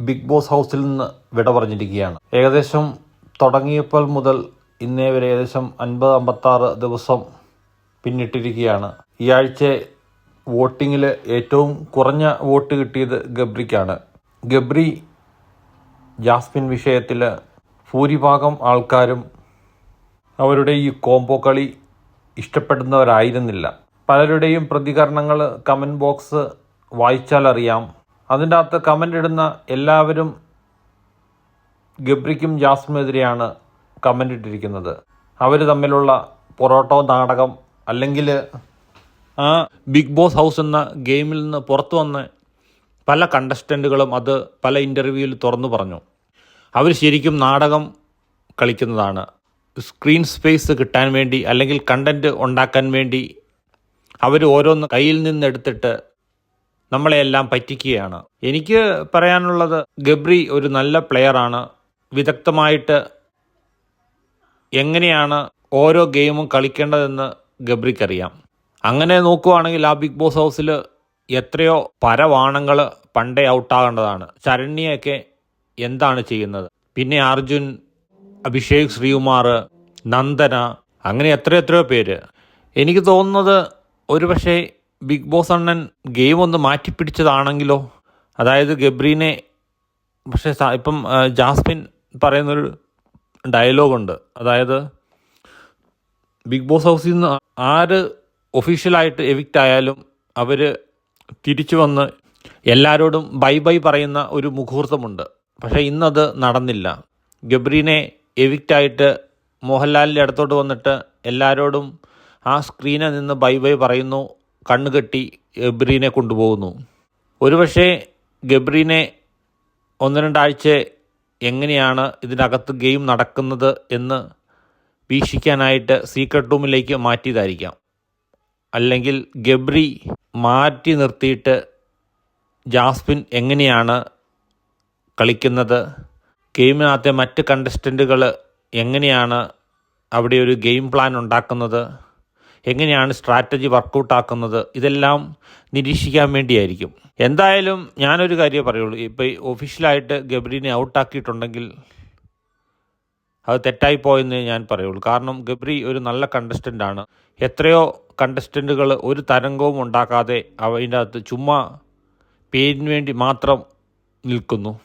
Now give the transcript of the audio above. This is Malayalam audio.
ബിഗ് ബോസ് ഹൗസിൽ നിന്ന് വിട പറഞ്ഞിരിക്കുകയാണ്. ഏകദേശം തുടങ്ങിയപ്പോൾ മുതൽ ഇന്നേ വരെ ഏകദേശം അൻപത് അമ്പത്താറ് ദിവസം പിന്നിട്ടിരിക്കുകയാണ്. ഈ ആഴ്ച വോട്ടിങ്ങിൽ ഏറ്റവും കുറഞ്ഞ വോട്ട് കിട്ടിയത് ഗബ്രിക്കാണ്. ഗബ്രി ജാസ്മിൻ വിഷയത്തിൽ ഭൂരിഭാഗം ആൾക്കാരും അവരുടെ ഈ കോംബോ കളി ഇഷ്ടപ്പെടുന്നവരായിരുന്നില്ല. പലരുടെയും പ്രതികരണങ്ങൾ കമന്റ് ബോക്സ് വായിച്ചാൽ അറിയാം അതിന്റെ അകത്ത് കമന്റ് ഇടുന്ന എല്ലാവരും ഗബ്രിക്കും ജാസ്മിനെതിരെയാണ് കമന്റ് ഇട്ടിരിക്കുന്നത്. അവർ തമ്മിലുള്ള പൊറോട്ടോ നാടകം അല്ലെങ്കിൽ ആ ബിഗ് ബോസ് ഹൗസ് എന്ന ഗെയിമിൽ നിന്ന് പുറത്തു വന്ന പല കണ്ടസ്റ്റന്റുകളും അത് പല ഇന്റർവ്യൂവിൽ തുറന്നു പറഞ്ഞു. അവർ ശരിക്കും നാടകം കളിക്കുന്നതാണ്. സ്ക്രീൻ സ്പേസ് കിട്ടാൻ വേണ്ടി അല്ലെങ്കിൽ കണ്ടന്റ് ഉണ്ടാക്കാൻ വേണ്ടി അവർ ഓരോന്ന് കയ്യിൽ നിന്നെടുത്തിട്ട് നമ്മളെയെല്ലാം പറ്റിക്കുകയാണ്. എനിക്ക് പറയാനുള്ളത് ഗബ്രി ഒരു നല്ല പ്ലെയറാണ്. വിദഗ്ധമായിട്ട് എങ്ങനെയാണ് ഓരോ ഗെയിമും കളിക്കേണ്ടതെന്ന് ഗബ്രിക്കറിയാം. അങ്ങനെ നോക്കുവാണെങ്കിൽ ആ ബിഗ് ബോസ് ഹൗസിൽ എത്രയോ പരവാണങ്ങൾ പണ്ടേ ഔട്ടാകേണ്ടതാണ്. ശരണ്യൊക്കെ എന്താണ് ചെയ്യുന്നത്? പിന്നെ അർജുൻ അഭിഷേക് ശ്രീകുമാർ നന്ദന അങ്ങനെ എത്ര എത്രയോ പേര്. എനിക്ക് തോന്നുന്നത് ഒരുപക്ഷെ ബിഗ് ബോസ് അണ്ണൻ ഗെയിം ഒന്ന് മാറ്റിപ്പിടിച്ചതാണെങ്കിലോ? അതായത് ഗബ്രീനെ പക്ഷേ ഇപ്പം ജാസ്മിൻ പറയുന്നൊരു ഡയലോഗുണ്ട് അതായത് ബിഗ് ബോസ് ഹൗസിൽ നിന്ന് ആര് ഒഫീഷ്യലായിട്ട് എവിക്റ്റ് ആയാലും അവർ തിരിച്ചു വന്ന് എല്ലാവരോടും ബൈ ബൈ പറയുന്ന ഒരു മുഹൂർത്തമുണ്ട്. പക്ഷേ ഇന്നത് നടന്നില്ല. ഗബ്രീനെ എവിക്റ്റായിട്ട് മോഹൻലാലിന്റെ അടുത്തോട്ട് വന്നിട്ട് എല്ലാവരോടും ആ സ്ക്രീനിൽ നിന്ന് ബൈ ബൈ പറയുന്നു. കണ്ണുകെട്ടി ഗബ്രീനെ കൊണ്ടുപോകുന്നു. ഒരുപക്ഷെ ഗബ്രീനെ ഒന്ന് രണ്ടാഴ്ച എങ്ങനെയാണ് ഇതിനകത്ത് ഗെയിം നടക്കുന്നത് എന്ന് വീക്ഷിക്കാനായിട്ട് സീക്രട്ട് റൂമിലേക്ക് മാറ്റിയതായിരിക്കാം. അല്ലെങ്കിൽ ഗബ്രി മാറ്റി നിർത്തിയിട്ട് ജാസ്മിൻ എങ്ങനെയാണ് കളിക്കുന്നത്? ഗെയിമിനകത്തെ മറ്റ് കണ്ടസ്റ്റന്റുകൾ എങ്ങനെയാണ് അവിടെ ഒരു ഗെയിം പ്ലാൻ ഉണ്ടാക്കുന്നത്? എങ്ങനെയാണ് സ്ട്രാറ്റജി വർക്കൗട്ട് ആക്കുന്നത് ഇതെല്ലാം നിരീക്ഷിക്കാൻ വേണ്ടിയായിരിക്കും. എന്തായാലും ഞാനൊരു കാര്യമേ പറയുള്ളൂ. ഇപ്പോൾ ഒഫീഷ്യലായിട്ട് ഗബ്രീനെ ഔട്ടാക്കിയിട്ടുണ്ടെങ്കിൽ അത് തെറ്റായി പോയെന്ന് ഞാൻ പറയുള്ളൂ. കാരണം ഗബ്രി ഒരു നല്ല കണ്ടസ്റ്റന്റ് ആണ്. എത്രയോ കണ്ടസ്റ്റന്റുകൾ ഒരു തരംഗവും ഉണ്ടാക്കാതെ അതിന്റെ അകത്ത് ചുമ്മാ പേരിന് വേണ്ടി മാത്രം നിൽക്കുന്നു.